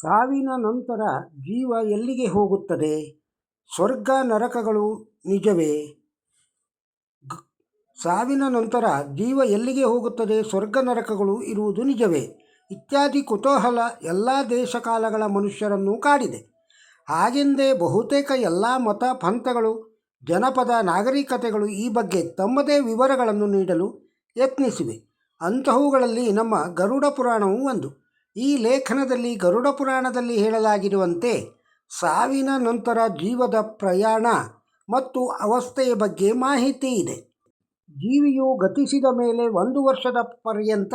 ಸಾವಿನ ನಂತರ ಜೀವ ಎಲ್ಲಿಗೆ ಹೋಗುತ್ತದೆ? ಸ್ವರ್ಗ ನರಕಗಳು ನಿಜವೇ? ಸಾವಿನ ನಂತರ ಜೀವ ಎಲ್ಲಿಗೆ ಹೋಗುತ್ತದೆ? ಸ್ವರ್ಗ ನರಕಗಳು ಇರುವುದು ನಿಜವೇ? ಇತ್ಯಾದಿ ಕುತೂಹಲ ಎಲ್ಲ ದೇಶಕಾಲಗಳ ಮನುಷ್ಯರನ್ನು ಕಾಡಿದೆ. ಹಾಗೆಂದೇ ಬಹುತೇಕ ಎಲ್ಲ ಮತ ಪಂಥಗಳು, ಜನಪದ ನಾಗರಿಕತೆಗಳು ಈ ಬಗ್ಗೆ ತಮ್ಮದೇ ವಿವರಗಳನ್ನು ನೀಡಲು ಯತ್ನಿಸಿವೆ. ಅಂತಹವುಗಳಲ್ಲಿ ನಮ್ಮ ಗರುಡ ಪುರಾಣವೂ ಒಂದು. ಈ ಲೇಖನದಲ್ಲಿ ಗರುಡ ಪುರಾಣದಲ್ಲಿ ಹೇಳಲಾಗಿರುವಂತೆ ಸಾವಿನ ನಂತರ ಜೀವದ ಪ್ರಯಾಣ ಮತ್ತು ಅವಸ್ಥೆಯ ಬಗ್ಗೆ ಮಾಹಿತಿ ಇದೆ. ಜೀವಿಯು ಗತಿಸಿದ ಮೇಲೆ ಒಂದು ವರ್ಷದ ಪರ್ಯಂತ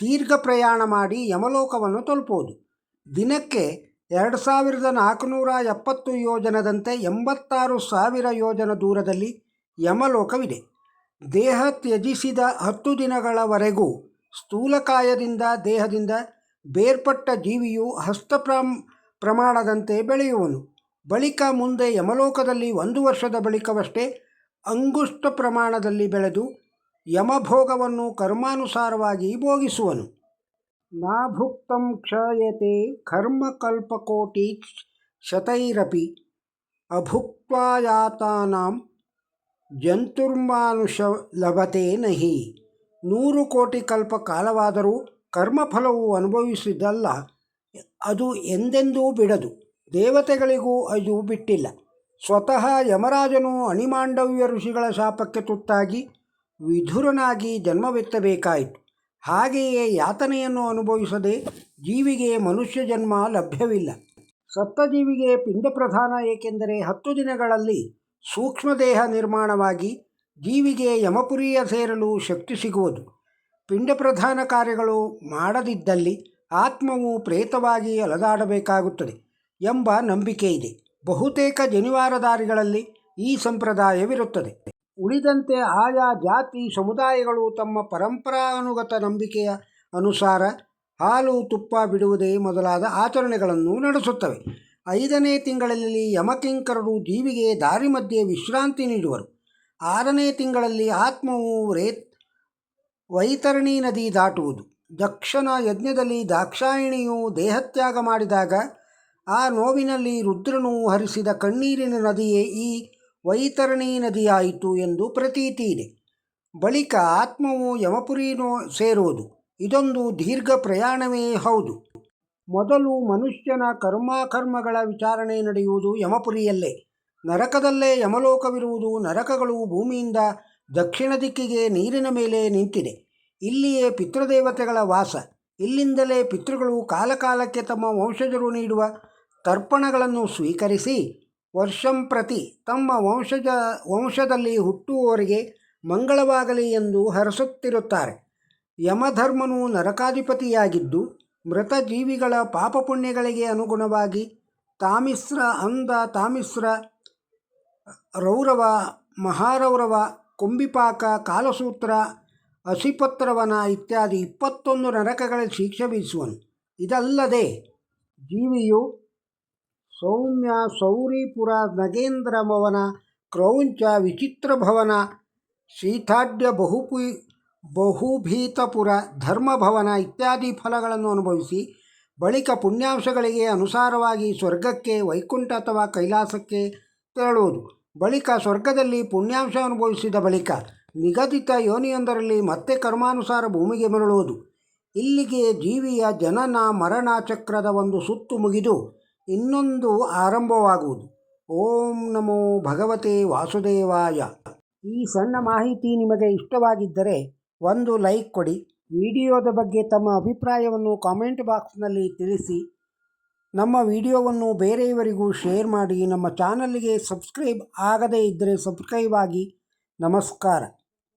ದೀರ್ಘ ಪ್ರಯಾಣ ಮಾಡಿ ಯಮಲೋಕವನ್ನು ತಲುಪುವುದು. ದಿನಕ್ಕೆ ಎರಡು ಸಾವಿರದ ನಾಲ್ಕುನೂರ ಎಪ್ಪತ್ತು ಯೋಜನದಂತೆ ಎಂಬತ್ತಾರು ಸಾವಿರ ಯೋಜನ ದೂರದಲ್ಲಿ ಯಮಲೋಕವಿದೆ. ದೇಹ ತ್ಯಜಿಸಿದ ಹತ್ತು ದಿನಗಳವರೆಗೂ ಸ್ಥೂಲಕಾಯದಿಂದ ದೇಹದಿಂದ ಬೇರ್ಪಟ್ಟ ಜೀವಿಯು ಹಸ್ತಪ್ರಮ್ ಪ್ರಮಾಣದಂತೆ ಬೆಳೆಯುವನು. ಬಳಿಕ ಮುಂದೆ ಯಮಲೋಕದಲ್ಲಿ ಒಂದು ವರ್ಷದ ಬಳಿಕವಷ್ಟೇ ಅಂಗುಷ್ಟ ಪ್ರಮಾಣದಲ್ಲಿ ಬೆಳೆದು ಯಮಭೋಗವನ್ನು ಕರ್ಮಾನುಸಾರವಾಗಿ ಭೋಗಿಸುವನು. ನಾಭುಕ್ತಂ ಕ್ಷಯತೆ ಕರ್ಮಕಲ್ಪಕೋಟಿ ಶತೈರಪಿ ಅಭುಕ್ತಾಯಾತಾಂ ಜಂತುರ್ಮಾನುಷ ಲಭತೆ ನಹಿ. ನೂರು ಕೋಟಿ ಕಲ್ಪ ಕಾಲವಾದರೂ ಕರ್ಮಫಲವು ಅನುಭವಿಸಿದ್ದಲ್ಲ, ಅದು ಎಂದೆಂದೂ ಬಿಡದು. ದೇವತೆಗಳಿಗೂ ಅದು ಬಿಟ್ಟಿಲ್ಲ. ಸ್ವತಃ ಯಮರಾಜನು ಅಣಿಮಾಂಡವ್ಯ ಋಷಿಗಳ ಶಾಪಕ್ಕೆ ತುತ್ತಾಗಿ ವಿಧುರನಾಗಿ ಜನ್ಮವೆತ್ತಬೇಕಾಯಿತು. ಹಾಗೆಯೇ ಯಾತನೆಯನ್ನು ಅನುಭವಿಸದೆ ಜೀವಿಗೆ ಮನುಷ್ಯ ಜನ್ಮ ಲಭ್ಯವಿಲ್ಲ. ಸತ್ತ ಜೀವಿಗೆ ಪಿಂಡ ಪ್ರಧಾನ ಏಕೆಂದರೆ ಹತ್ತು ದಿನಗಳಲ್ಲಿ ಸೂಕ್ಷ್ಮದೇಹ ನಿರ್ಮಾಣವಾಗಿ ಜೀವಿಗೆ ಯಮಪುರಿಯ ಸೇರಲು ಶಕ್ತಿ ಸಿಗುವುದು. ಪಿಂಡ ಪ್ರಧಾನ ಕಾರ್ಯಗಳು ಮಾಡದಿದ್ದಲ್ಲಿ ಆತ್ಮವು ಪ್ರೇತವಾಗಿ ಅಲದಾಡಬೇಕಾಗುತ್ತದೆ ಎಂಬ ನಂಬಿಕೆ ಇದೆ. ಬಹುತೇಕ ಜನಿವಾರಧಾರಿಗಳಲ್ಲಿ ಈ ಸಂಪ್ರದಾಯವಿರುತ್ತದೆ. ಉಳಿದಂತೆ ಆಯಾ ಜಾತಿ ಸಮುದಾಯಗಳು ತಮ್ಮ ಪರಂಪರಾನುಗತ ನಂಬಿಕೆಯ ಅನುಸಾರ ಹಾಲು ತುಪ್ಪ ಬಿಡುವುದೇ ಮೊದಲಾದ ಆಚರಣೆಗಳನ್ನು ನಡೆಸುತ್ತವೆ. ಐದನೇ ತಿಂಗಳಲ್ಲಿ ಯಮಕಿಂಕರರು ಜೀವಿಗೆ ದಾರಿ ಮಧ್ಯೆ ವಿಶ್ರಾಂತಿ ನೀಡುವರು. ಆರನೇ ತಿಂಗಳಲ್ಲಿ ಆತ್ಮವು ರೇ ವೈತರಣಿ ನದಿ ದಾಟುವುದು. ದಕ್ಷನ ಯಜ್ಞದಲ್ಲಿ ದಾಕ್ಷಾಯಿಣಿಯು ದೇಹತ್ಯಾಗ ಮಾಡಿದಾಗ ಆ ನೋವಿನಲ್ಲಿ ರುದ್ರನು ಹರಿಸಿದ ಕಣ್ಣೀರಿನ ನದಿಯೇ ಈ ವೈತರಣಿ ನದಿಯಾಯಿತು ಎಂದು ಪ್ರತೀತಿ ಇದೆ. ಬಳಿಕ ಆತ್ಮವು ಯಮಪುರಿನೋ ಸೇರುವುದು ಇದೊಂದು ದೀರ್ಘ ಪ್ರಯಾಣವೇ ಹೌದು. ಮೊದಲು ಮನುಷ್ಯನ ಕರ್ಮಾಕರ್ಮಗಳ ವಿಚಾರಣೆ ನಡೆಯುವುದು ಯಮಪುರಿಯಲ್ಲೇ. ನರಕದಲ್ಲೇ ಯಮಲೋಕವಿರುವುದು ನರಕಗಳು ಭೂಮಿಯಿಂದ ದಕ್ಷಿಣ ದಿಕ್ಕಿಗೆ ನೀರಿನ ಮೇಲೆ ನಿಂತಿದೆ. ಇಲ್ಲಿಯೇ ಪಿತೃದೇವತೆಗಳ ವಾಸ. ಇಲ್ಲಿಂದಲೇ ಪಿತೃಗಳು ಕಾಲಕಾಲಕ್ಕೆ ತಮ್ಮ ವಂಶಜರು ನೀಡುವ ತರ್ಪಣಗಳನ್ನು ಸ್ವೀಕರಿಸಿ, ವರ್ಷಂ ಪ್ರತಿ ತಮ್ಮ ವಂಶಜ, ವಂಶದಲ್ಲಿ ಹುಟ್ಟುವವರಿಗೆ ಮಂಗಳವಾಗಲಿ ಎಂದು ಹರಸುತ್ತಿರುತ್ತಾರೆ. ಯಮಧರ್ಮನು ನರಕಾಧಿಪತಿಯಾಗಿದ್ದು, ಮೃತ ಜೀವಿಗಳ ಪಾಪಪುಣ್ಯಗಳಿಗೆ ಅನುಗುಣವಾಗಿ ತಾಮಿಸ್ರ ಅಂದ ತಾಮಿಸ್ರ ರೌರವ ಮಹಾರೌರವ ಕುಂಬಿಪಾಕ, ಕಾಲಸೂತ್ರ ಅಸಿಪತ್ರವನ ಇತ್ಯಾದಿ ಇಪ್ಪತ್ತೊಂದು ನರಕಗಳ ಶಿಕ್ಷೆ ವಿಧಿಸುವನು ಇದಲ್ಲದೆ ಜೀವಿಯು ಸೌಮ್ಯ ಸೌರಿಪುರ ನಗೇಂದ್ರ ಭವನ ಕ್ರೌಂಚ ವಿಚಿತ್ರ ಭವನ ಶೀತಾಢ್ಯ ಬಹುಪಿ, ಬಹುಭೀತಪುರ ಧರ್ಮಭವನ ಇತ್ಯಾದಿ ಫಲಗಳನ್ನು ಅನುಭವಿಸಿ ಬಳಿಕ ಪುಣ್ಯಾಂಶಗಳಿಗೆ ಅನುಸಾರವಾಗಿ ಸ್ವರ್ಗಕ್ಕೆ, ವೈಕುಂಠ ಅಥವಾ ಕೈಲಾಸಕ್ಕೆ ತೆರಳುವುದು. ಬಳಿಕ ಸ್ವರ್ಗದಲ್ಲಿ ಪುಣ್ಯಾಂಶ ಅನುಭವಿಸಿದ ಬಳಿಕ ನಿಗದಿತ ಯೋನಿಯೊಂದರಲ್ಲಿ ಮತ್ತೆ ಕರ್ಮಾನುಸಾರ ಭೂಮಿಗೆ ಮರಳುವುದು. ಇಲ್ಲಿಗೆ ಜೀವಿಯ ಜನನ ಮರಣ ಚಕ್ರದ ಒಂದು ಸುತ್ತು ಮುಗಿದು ಇನ್ನೊಂದು ಆರಂಭವಾಗುವುದು. ಓಂ ನಮೋ ಭಗವತೆ ವಾಸುದೇವಾಯ. ಈ ಸಣ್ಣ ಮಾಹಿತಿ ನಿಮಗೆ ಇಷ್ಟವಾಗಿದ್ದರೆ ಒಂದು ಲೈಕ್ ಕೊಡಿ. ವಿಡಿಯೋದ ಬಗ್ಗೆ ತಮ್ಮ ಅಭಿಪ್ರಾಯವನ್ನು ಕಾಮೆಂಟ್ ಬಾಕ್ಸ್ನಲ್ಲಿ ತಿಳಿಸಿ. ನಮ್ಮ ವಿಡಿಯೋವನ್ನು ಬೇರೆಯವರಿಗೂ ಶೇರ್ ಮಾಡಿ ನಮ್ಮ ಚಾನಲ್ಗೆ ಸಬ್ಸ್ಕ್ರೈಬ್ ಆಗದೇ ಇದ್ದರೆ ಸಬ್ಸ್ಕ್ರೈಬ್ ಆಗಿ ನಮಸ್ಕಾರ.